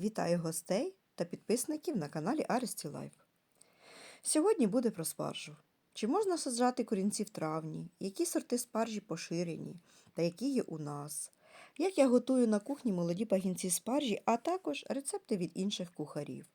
Вітаю гостей та підписників на каналі Аресті Лайф. Сьогодні буде про спаржу. Чи можна саджати корінці в травні, які сорти спаржі поширені та які є у нас, як я готую на кухні молоді пагінці спаржі, а також рецепти від інших кухарів.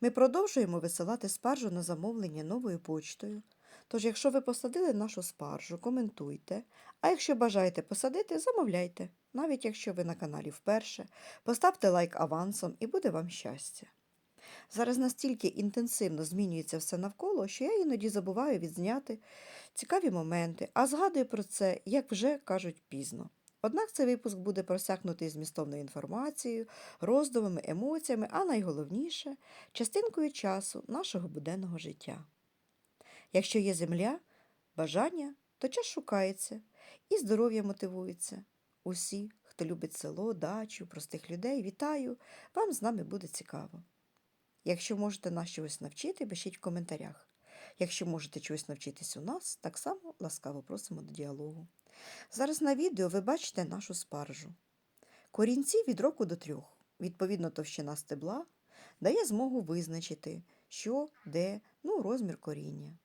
Ми продовжуємо висилати спаржу на замовлення новою почтою. Тож, якщо ви посадили нашу спаржу, коментуйте. А якщо бажаєте посадити, замовляйте. Навіть якщо ви на каналі вперше, поставте лайк авансом і буде вам щастя. Зараз настільки інтенсивно змінюється все навколо, що я іноді забуваю відзняти цікаві моменти, а згадую про це, як вже кажуть, пізно. Однак цей випуск буде просякнутий змістовною інформацією, роздумами, емоціями, а найголовніше частинкою часу нашого буденного життя. Якщо є земля, бажання, то час шукається і здоров'я мотивується. Усі, хто любить село, дачу, простих людей, вітаю, вам з нами буде цікаво. Якщо можете нас чогось навчити, пишіть в коментарях. Якщо можете чогось навчитись у нас, так само ласкаво просимо до діалогу. Зараз на відео ви бачите нашу спаржу. Корінці від року до трьох. Відповідно, товщина стебла дає змогу визначити, що, де, ну, розмір коріння.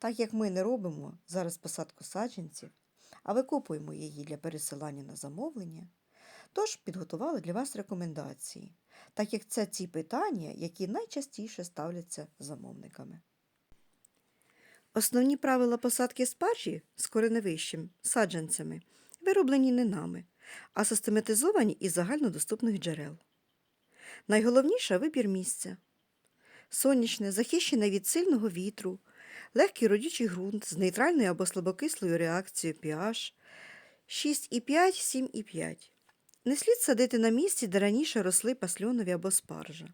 Так як ми не робимо зараз посадку саджанців, а викопуємо її для пересилання на замовлення, тож підготували для вас рекомендації, так як це ті питання, які найчастіше ставляться замовниками. Основні правила посадки спаржі з кореневищем, саджанцями, вироблені не нами, а систематизовані із загальнодоступних джерел. Найголовніше вибір місця. Сонячне, захищене від сильного вітру, легкий родючий ґрунт з нейтральною або слабокислою реакцією pH 6,5-7,5. Не слід садити на місці, де раніше росли пасльонові або спаржа.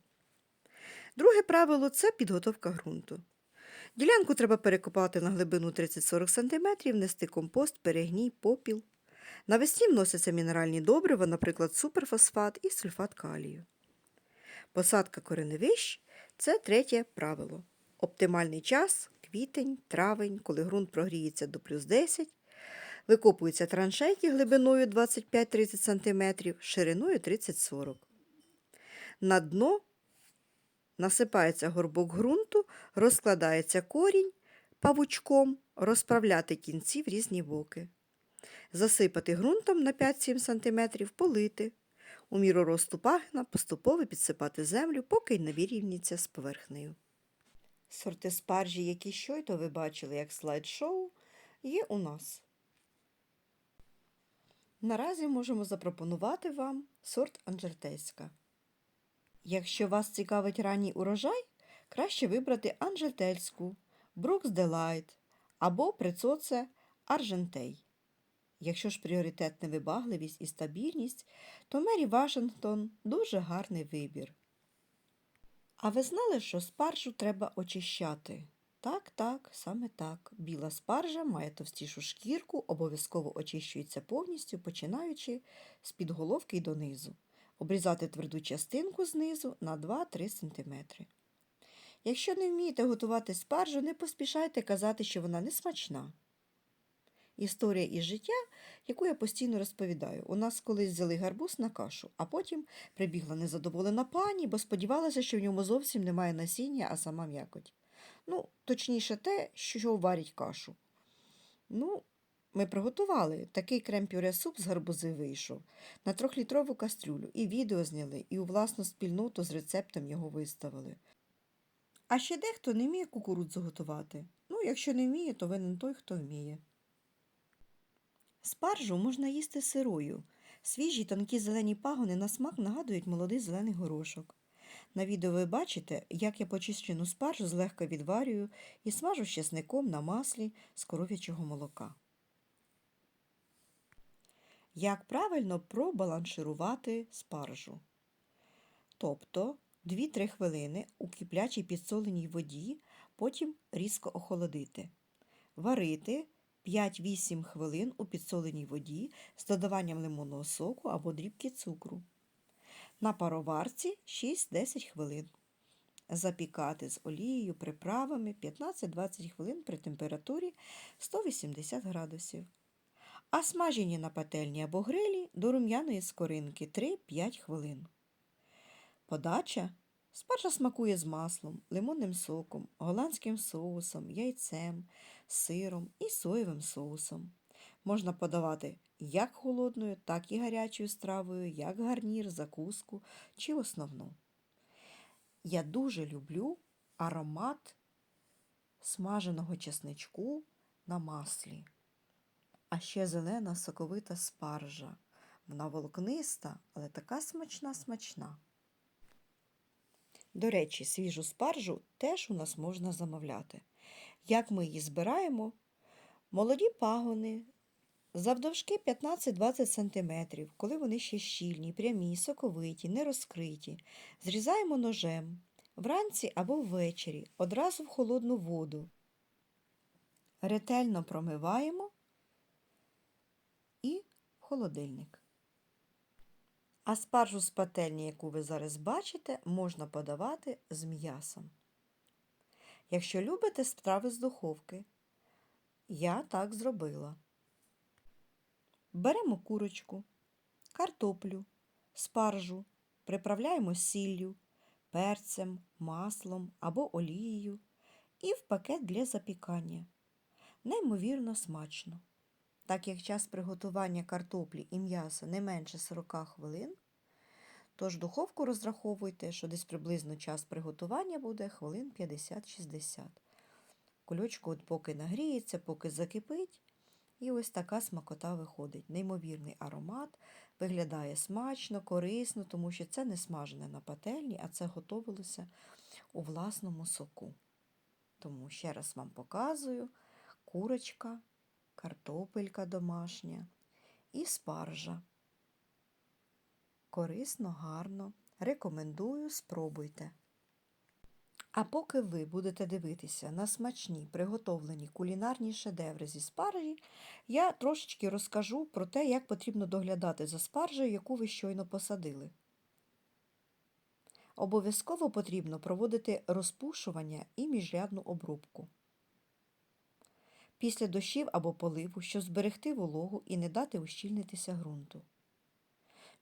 Друге правило це підготовка ґрунту. Ділянку треба перекопати на глибину 30-40 см, внести компост, перегній, попіл. Навесні вносяться мінеральні добрива, наприклад, суперфосфат і сульфат калію. Посадка кореневищ це третє правило. Оптимальний час квітень, травень, коли ґрунт прогріється до плюс 10, викопуються траншейки глибиною 25-30 см, шириною 30-40 На дно насипається горбок ґрунту, розкладається корінь павучком, розправляти кінці в різні боки. Засипати ґрунтом на 5-7 см, полити. У міру росту пагна поступово підсипати землю, поки не вирівняться з поверхнею. Сорти спаржі, які щойно ви бачили як слайд-шоу, є у нас. Наразі можемо запропонувати вам сорт анжельтейська. Якщо вас цікавить ранній урожай, краще вибрати анжельтельську, Брукс Делайт або прицоце Аржентей. Якщо ж пріоритет невибагливість і стабільність, то Мері Вашингтон дуже гарний вибір. А ви знали, що спаржу треба очищати? Так, так, саме так. Біла спаржа має товстішу шкірку, обов'язково очищується повністю, починаючи з підголовки й донизу. Обрізати тверду частинку знизу на 2-3 см. Якщо не вмієте готувати спаржу, не поспішайте казати, що вона не смачна. Історія із життя, яку я постійно розповідаю. У нас колись взяли гарбуз на кашу, а потім прибігла незадоволена пані, бо сподівалася, що в ньому зовсім немає насіння, а сама м'якоть. Ну, точніше, те, що варять кашу. Ну, ми приготували. Такий крем-пюре суп з гарбузи вийшов на трьохлітрову кастрюлю, і відео зняли, і у власну спільноту з рецептом його виставили. А ще дехто не вміє кукурудзу готувати. Ну, якщо не вміє, то винен той, хто вміє. Спаржу можна їсти сирою. Свіжі тонкі зелені пагони на смак нагадують молодий зелений горошок. На відео ви бачите, як я почищену спаржу злегка відварюю і смажу з чесником на маслі з коров'ячого молока. Як правильно пробаланширувати спаржу? Тобто 2-3 хвилини у киплячій підсоленій воді, потім різко охолодити. Варити 5-8 хвилин у підсоленій воді з додаванням лимонного соку або дрібки цукру. На пароварці 6-10 хвилин. Запікати з олією приправами 15-20 хвилин при температурі 180 градусів. А смажені на пательні або грилі до рум'яної скоринки 3-5 хвилин. Подача спаржа смакує з маслом, лимонним соком, голландським соусом, яйцем, сиром і соєвим соусом. Можна подавати як холодною, так і гарячою стравою, як гарнір, закуску чи основну. Я дуже люблю аромат смаженого чесничку на маслі. А ще зелена соковита спаржа. Вона волокниста, але така смачна смачна. До речі, свіжу спаржу теж у нас можна замовляти. Як ми її збираємо? Молоді пагони завдовжки 15-20 см, коли вони ще щільні, прямі, соковиті, не розкриті. Зрізаємо ножем вранці або ввечері, одразу в холодну воду. Ретельно промиваємо і в холодильник. А спаржу з пательні, яку ви зараз бачите, можна подавати з м'ясом. Якщо любите страви з духовки, я так зробила. Беремо курочку, картоплю, спаржу, приправляємо сіллю, перцем, маслом або олією і в пакет для запікання. Неймовірно смачно. Так як час приготування картоплі і м'яса не менше 40 хвилин, тож духовку розраховуйте, що десь приблизно час приготування буде хвилин 50-60. Кульочку от поки нагріється, поки закипить, і ось така смакота виходить. Неймовірний аромат, виглядає смачно, корисно, тому що це не смажене на пательні, а це готувалося у власному соку. Тому ще раз вам показую курочка, картопелька домашня і спаржа. Корисно, гарно. Рекомендую, спробуйте. А поки ви будете дивитися на смачні приготовлені кулінарні шедеври зі спаржі, я трошечки розкажу про те, як потрібно доглядати за спаржею, яку ви щойно посадили. Обов'язково потрібно проводити розпушування і міжрядну обробку. Після дощів або поливу, щоб зберегти вологу і не дати ущільнитися ґрунту.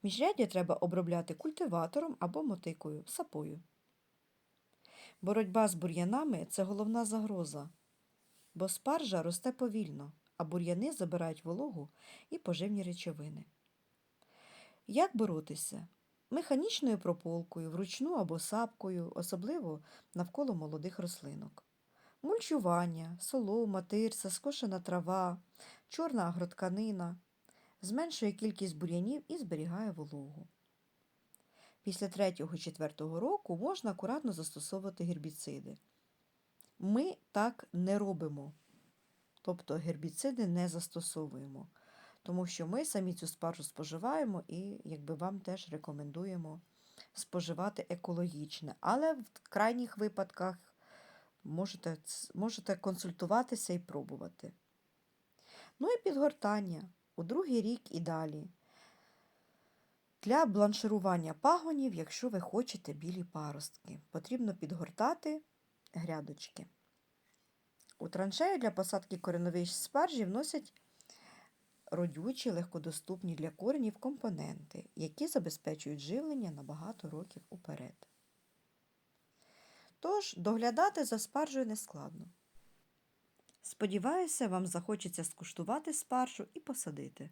Міжряддя треба обробляти культиватором або мотикою, сапою. Боротьба з бур'янами це головна загроза, бо спаржа росте повільно, а бур'яни забирають вологу і поживні речовини. Як боротися? Механічною прополкою, вручну або сапкою, особливо навколо молодих рослинок. Мульчування, солома, тирса, скошена трава, чорна агротканина зменшує кількість бур'янів і зберігає вологу. Після 3-4 року можна акуратно застосовувати гербіциди. Ми так не робимо, тобто гербіциди не застосовуємо, тому що ми самі цю спаржу споживаємо і якби вам теж рекомендуємо споживати екологічне. Але в крайніх випадках можете, можете консультуватися і пробувати. Ну і підгортання у другий рік і далі для бланширування пагонів, якщо ви хочете білі паростки, потрібно підгортати грядочки. У траншею для посадки коренових спаржі вносять родючі, легкодоступні для коренів компоненти, які забезпечують живлення на багато років уперед. Тож, доглядати за спаржею нескладно. Сподіваюся, вам захочеться скуштувати спаржу і посадити.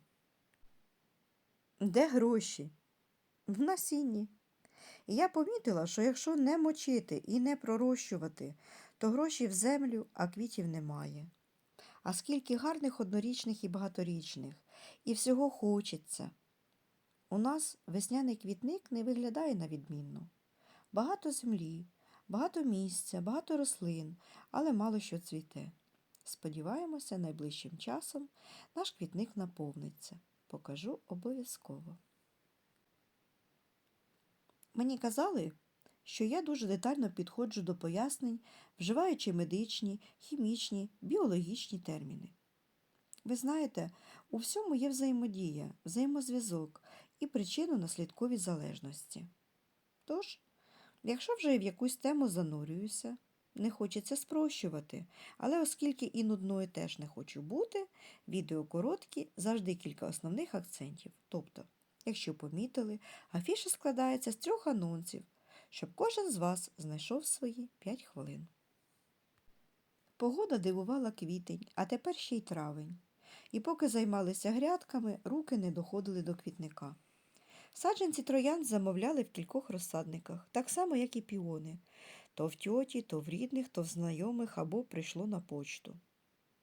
Де гроші? В насінні. Я помітила, що якщо не мочити і не пророщувати, то гроші в землю, а квітів немає. А скільки гарних однорічних і багаторічних, і всього хочеться. У нас весняний квітник не виглядає на відмінно. Багато землі, багато місця, багато рослин, але мало що цвіте. Сподіваємося, найближчим часом наш квітник наповниться. Покажу обов'язково. Мені казали, що я дуже детально підходжу до пояснень, вживаючи медичні, хімічні, біологічні терміни. Ви знаєте, у всьому є взаємодія, взаємозв'язок і причинно-наслідкові залежності. Тож, якщо вже в якусь тему занурююся, не хочеться спрощувати, але оскільки і нудною теж не хочу бути, відео короткі, завжди кілька основних акцентів. Тобто, якщо помітили, афіша складається з трьох анонсів щоб кожен з вас знайшов свої 5 хвилин. Погода дивувала квітень, а тепер ще й травень. І поки займалися грядками, руки не доходили до квітника. Саджанці троян замовляли в кількох розсадниках, так само, як і піони. То в тьоті, то в рідних, то в знайомих або прийшло на почту.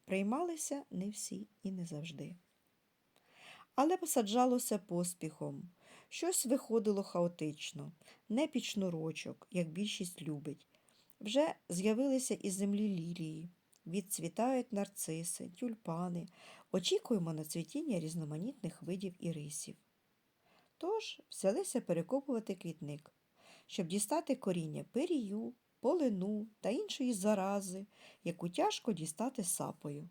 Приймалися не всі і не завжди. Але посаджалося поспіхом. Щось виходило хаотично, не під шнурочок, як більшість любить. Вже з'явилися із землі лілії, відцвітають нарциси, тюльпани, очікуємо на цвітіння різноманітних видів ірисів. Тож взялися перекопувати квітник, щоб дістати коріння пирію, полину та іншої зарази, яку тяжко дістати сапою.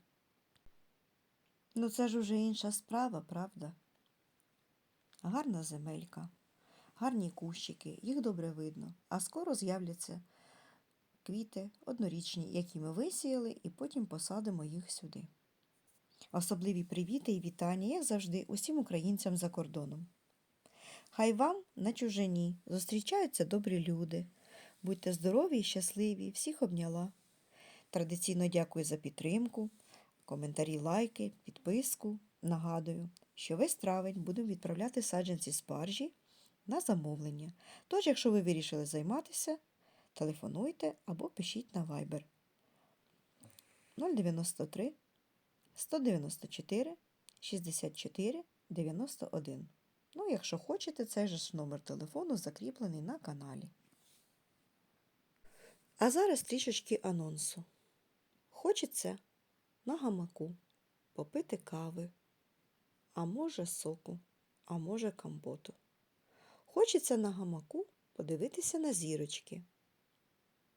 Ну це ж уже інша справа, правда? Гарна земелька, гарні кущики, їх добре видно, а скоро з'являться квіти однорічні, які ми висіяли, і потім посадимо їх сюди. Особливі привіти і вітання, як завжди, усім українцям за кордоном. Хай вам на чужині зустрічаються добрі люди. Будьте здорові і щасливі, всіх обняла. Традиційно дякую за підтримку, коментарі, лайки, підписку. Нагадую, що весь травень будемо відправляти саджанці спаржі на замовлення. Тож, якщо ви вирішили займатися, телефонуйте або пишіть на Viber 093 194 64 91. Ну, якщо хочете, цей же ж номер телефону закріплений на каналі. А зараз трішечки анонсу. Хочеться на гамаку попити кави, а може соку, а може компоту. Хочеться на гамаку подивитися на зірочки.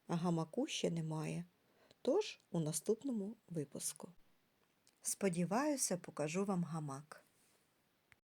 А гамаку ще немає, тож у наступному випуску. Сподіваюся, покажу вам гамак.